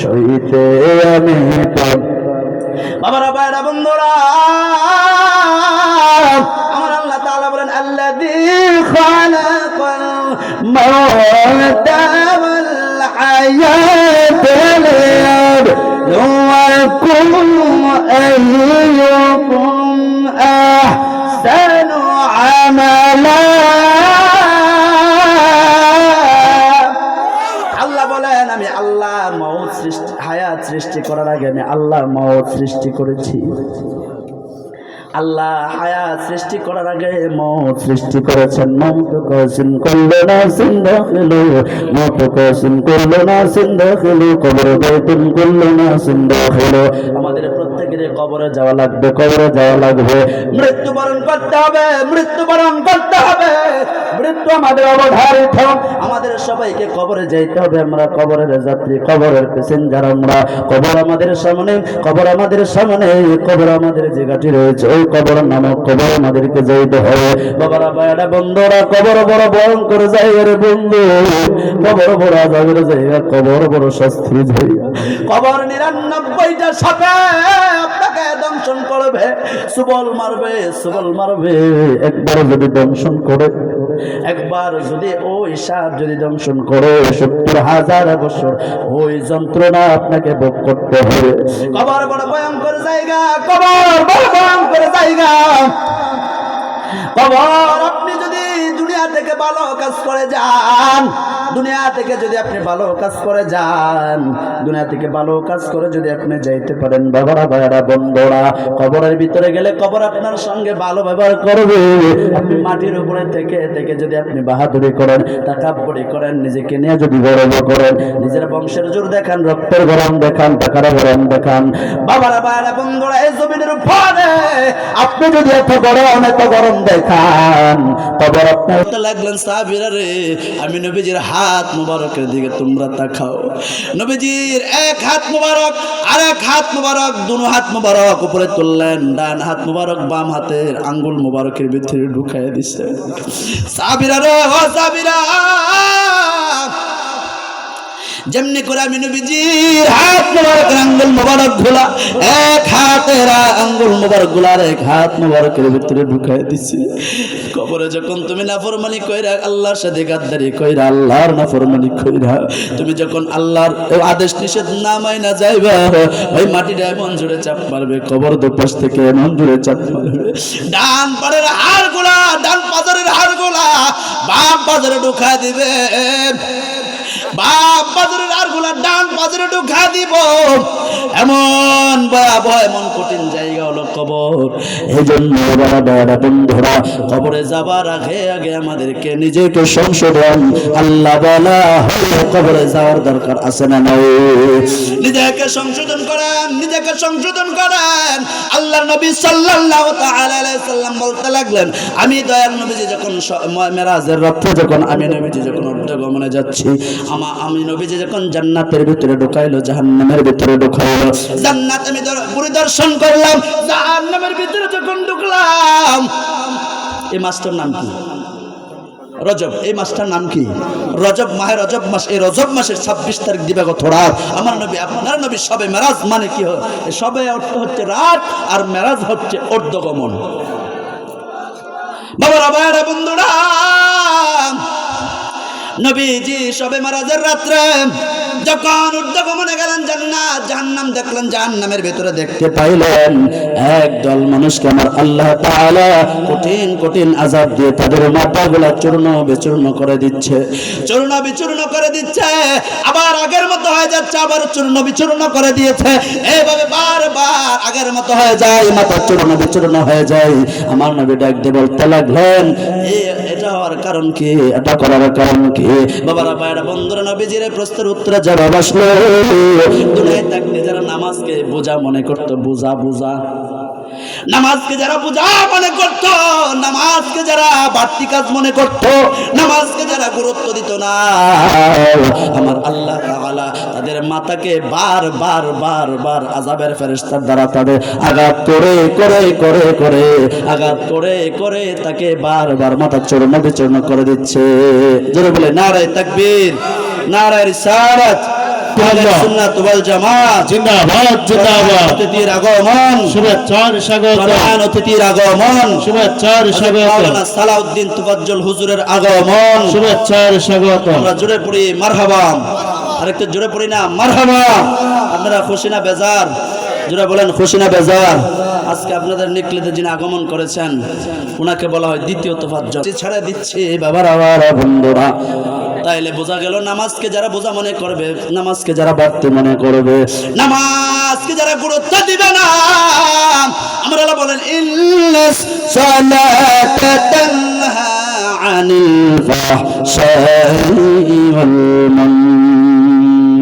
সইতে আমি বাবারা বাইরা বন্ধুরা, আমার আল্লাহ তাআলা বলেন, আল্লাযী খালাকাল মাওতা ওয়াল হায়াতা লিয়াবলুয়াকুম আইয়ুকুম আমি আল্লাহ মৌত সৃষ্টি, হায়াত সৃষ্টি করার আগে আমি আল্লাহ মৌত সৃষ্টি করেছি। আল্লাহ হায়াত সৃষ্টি করার আগে মৌত সৃষ্টি করেছেন। মৌত কসিন করল না, সিন্ধা খেলো। মৌত কসিন করল না, সিন্ধা খেলো। কবর বেতন করল না, সিন্ধা খেলো। আমাদের প্রত্যেকের কবরে যাওয়া লাগবে, কবরে যাওয়া লাগবে। মৃত্যুবরণ করতে হবে, মৃত্যুবরণ করতে হবে। আমাদের অবধারিত। আমাদের সবাইকে কবরে যাইতে হবে, আমরা কবরের যাত্রী, কবরের প্যাসেঞ্জার আমরা। কবর আমাদের সামনে, কবর আমাদের সামনে, কবর আমাদের জায়গাটি রয়েছে, ওই কবর নামক কবর আমাদেরকে যাইতে হবে। বাবারা, ভাইয়ারা, বন্ধুরা, কবর বড় ভয়ঙ্কর জায়গার বন্ধু। কবর বড় আজাবের জায়গা, কবর বড় শাস্তির জায়গা। কবর নিরানব্বইটা সাপে আপনাকে দংশন করবে, সুবল মারবে সুবল মারবে। একবার যদি দংশন করে একবার যদি ওই সাপ যদি দংশন করে, সত্তর হাজার বছর ওই যন্ত্রণা আপনাকে ভোগ করতে হবে। কবর বড় ভয়ঙ্কর জায়গা, কবর বড় ভয়ঙ্কর জায়গা। কবর আপনি যদি থেকে ভালো কাজ করে যান। দুনিয়া থেকে যদি আপনি ভালো কাজ করে যান, দুনিয়া থেকে ভালো কাজ করে যদি আপনি যাইতে পারেন, বাবারা, ভাইয়ারা, বন্ধুরা, কবরের ভিতরে গেলে কবর আপনার সঙ্গে ভালো ব্যবহার করবে। আপনি মাটির উপরে থেকে থেকে যদি আপনি বাহাদুরি করেন তাকাব্বরি করেন, নিজেকে নিয়ে যদি গর্ব করেন, নিজের বংশের জোর দেখান, রক্তের গরম দেখান, টাকার গরম দেখান। বাবারা, ভাইয়ারা, বন্ধুরা, এই জমিনের উপরে আপনি যদি এত গরম এত গরম দেখান, তবে আপনার লাগলেন সাহাবিরা রে, আমি নবীজির হাত মুবারকের দিকে তোমরা তাকাও। নবীজির এক হাত মুবারক আর এক হাত মুবারক, দুনো হাত মুবারক, উপরে তুললেন, ডান হাত মুবারক, বাম হাতের আঙ্গুল মুবারকের ভিতরে ঢুকাই দিছে। সাবিরা ও সাহাবিরা! যেমনি করে আমি নবীজির হাত মোবারকের আঙ্গুল মোবারকগুলা এক হাতের আঙ্গুল মোবারকগুলার এক হাত মোবারকের ভিতরে ঢুকাই দিছি। কবরে যখন তুমি নাফরমানি কইরা আল্লাহর সাথে গাদ্দারি কইরা, আল্লাহর নাফরমানি কইরা, তুমি যখন আল্লাহর আদেশ নিষেধ না মাইনা যাইবা, ওই মাটিটা এমন জুড়ে চাপ মারবে, কবর দুপাশ থেকে এমন জুড়ে চাপ মারবে। ডান পাড়ের হাড় গোলা ডান পাজরের হাড় গোলা বাম পাজরে ঢুকা দিবে। বাপ বাজারের আরগুলা ডান বাজারে ঢুকা দিব। এমন ভয়াবহ, এমন কঠিন জায়গা হলো কবর। এই জন্য বন্ধুরা, কবরে যাবার আগে আগে আমাদেরকে নিজেকে সংশোধন। আল্লাহ বলা হলে কবরে যাওয়ার দরকার আছে না নাই? নিজেকে সংশোধন করেন, নিজেকে সংশোধন করেন। আল্লাহ নবী সাল্লাল্লাহু তাআলা আলাইহি সাল্লাম বলতে লাগলেন, আমি দয়ার নবীজি যখন মেরাজের রথে যখন, আমি নবীজি যখন উর্ধগমনে যাচ্ছি, আমা, আমি নবীজি যখন জান্নাতের ভিতরে ঢুকাইলো, জাহান্নামের ভিতরে ঢুকাইলো, জান্নাত আমি দর- পরিদর্শন করলাম, জাহান্নামের ভিতরে যখন ঢুকলাম এই মাস্টার নাম কি? রজব, এই মাসটার নাম কি? রজব মাহে রজব মাস, এই রজব মাসের ছাব্বিশ তারিখ দিবাগত রাত আমার নবী, আপনার নবী সবে মেরাজ মানে কি হয়? সবে অর্থ হচ্ছে রাত আর মেরাজ হচ্ছে অর্ধগমন বাবারা বন্ধুরা! নবীজি সবে মারাজের রাত্রে যখন ঊর্ধ্বগমনে গেলেন জান্নাত, জাহান্নাম দেখলেন, জাহান্নামের ভেতরে দেখতে পাইলেন একদল মানুষকে আমার আল্লাহ তাআলা কঠিন কঠিন আযাব দিয়ে তাদের মাথাগুলা চূর্ণ বিচূর্ণ করে দিচ্ছে। চূর্ণ বিচূর্ণ করে দিচ্ছে, আবার আগের মতো হয়ে যাচ্ছে, আবার চূর্ণ বিচূর্ণ করে দিয়েছে। এইভাবে বারবার আগের মতো হয়ে যায়, মাথা চূর্ণ বিচূর্ণ হয়ে যায়। আমার নবী ডাক দিয়ে বলতে লাগলেন, "এ- এটা হওয়ার কারণ কি? এটা করার কারণ কি? বাবারা ভাইরা বন্ধুরা, নবীজির প্রশ্নের উত্তরে জবাব আসলো। দুনিয়ায় থাকতে যারা নামাজকে বোঝা মনে করতো, বোঝা বোঝা। নামাজকে যারা বোঝা মনে করত, নামাজকে যারা বাড়তি কাজ মনে করত, নামাজকে যারা গুরুত্ব দিত না। আমার আল্লাহ তাদের মাথাকে বার বার বার বার আজাবের ফেরেশতার দ্বারা তাদের আঘাত করে করে করে করে, আঘাত করে করে তাকে বার বার মাথা চূর্ণ বিচূর্ণ করে দিচ্ছে। জোরে বলে, নারায় তাকবীর, নারায় আহলে সুন্নাত ওয়াল জামাত। জিন্দাবাদ জিন্দাবাদ। অতিথির আগমন। শুভেচ্ছার স্বাগত। প্রধান অতিথির আগমন। শুভেচ্ছার স্বাগত। মাওলানা সালাউদ্দিন তুফাজ্জল হুজুরের আগমন। শুভেচ্ছার স্বাগত। আমরা জোরে পড়ি মারহাবা। আরেকটু জোরে পড়ি না মারহাবা। আপনারা খুশি না বেজার? জোরে বলেন, খুশি না বেজার? আজকে আপনাদের নিকলিতে যিনি আগমন করেছেন ওনাকে বলা হয় দ্বিতীয় তোফাজ্জল। ছেড়ে দিচ্ছে, বাবার আবার বন্ধুরা। তাইলে বোঝা গেল, নামাজকে যারা বোঝা মনে করবে, নামাজকে যারা বাড়তি মনে করবে, নামাজকে যারা গুরুত্ব দিবে না, আমরা বলেন, ইল্লাস সালাতা আনিল ফাহশাই ওয়াল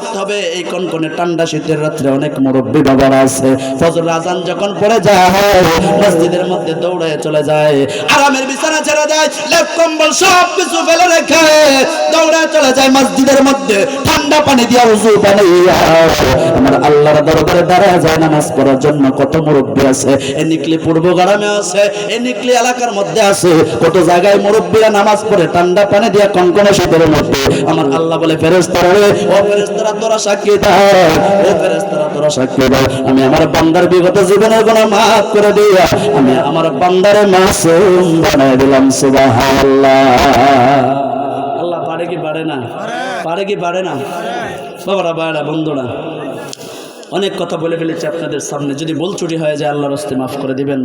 পড়তে হবে। এই কনকনে ঠান্ডা শীতের রাত্রে অনেক মুরব্বী বাবারা আছে। ফজর আজান যখন পড়ে যায়, মসজিদের মধ্যে দৌড়ে চলে যায়। আরামের বিছানা ছেড়ে দেয়, লেপ কম্বল সব কিছু ফেলে রেখে দৌড়ে চলে যায় মসজিদের মধ্যে। ঠান্ডা পানি দিয়া উজু বানাইয়া আমার আল্লাহর দরবারে দাঁড়ায় যায় নামাজ পড়ার জন্য। কত মুরব্বী আছে। এ নিকলি পূর্ব গ্রামে আছে এ নিকলি এলাকার মধ্যে আছে। কত জায়গায় মুরব্বীরা নামাজ পড়ে, ঠান্ডা পানি দিয়া কনকনে শীতের মধ্যে। আমার আল্লাহ বলে, ফেরেশতারা রে, ও ফেরেশতারা, তোরা সাক্ষী দাও ও ফেরেশতারা, তোরা সাক্ষী দাও আমি আমার বান্দার বিগত জীবনের গুনাহ মাফ করে দিয়া, আমি আমার বান্দারে মাসুম বানাই দিলাম, সুবহানাল্লাহ। পারে কি পারে না? পারে কি পারে না? বাবারা বায়রা বন্ধুরা, অনেক কথা বলে ফেলেছি আপনাদের সামনে। যদি বল চুরি হয়ে যায়, আল্লাহর রস্তে মাফ করে দিবেন।